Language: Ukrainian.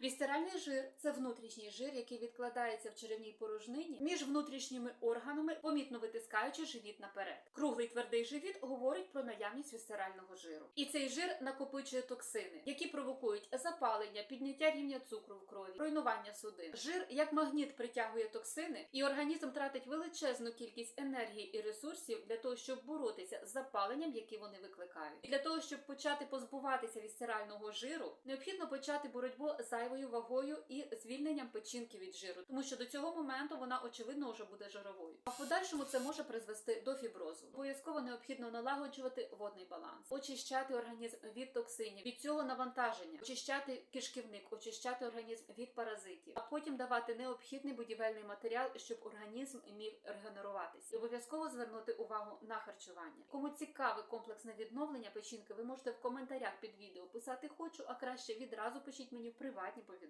Вісцеральний жир це внутрішній жир, який відкладається в черевній порожнині між внутрішніми органами, помітно витискаючи живіт наперед. Круглий твердий живіт говорить про наявність вісцерального жиру. І цей жир накопичує токсини, які провокують запалення, підняття рівня цукру в крові, руйнування судин. Жир як магніт притягує токсини, і організм тратить величезну кількість енергії і ресурсів для того, щоб боротися з запаленням, які вони викликають. І для того, щоб почати позбуватися вісцерального жиру, необхідно почати боротьбу з зайвою вагою і звільненням печінки від жиру, тому що до цього моменту вона очевидно вже буде жировою. А в подальшому це може призвести до фіброзу. Обов'язково необхідно налагоджувати водний баланс, очищати організм від токсинів, від цього навантаження, очищати кишківник, очищати організм від паразитів, а потім давати необхідний будівельний матеріал, щоб організм міг регенеруватися. Обов'язково звернути увагу на харчування. Кому цікаве комплексне відновлення печінки, ви можете в коментарях під відео писати хочу, а краще відразу пишіть мені в приватні повідомлення.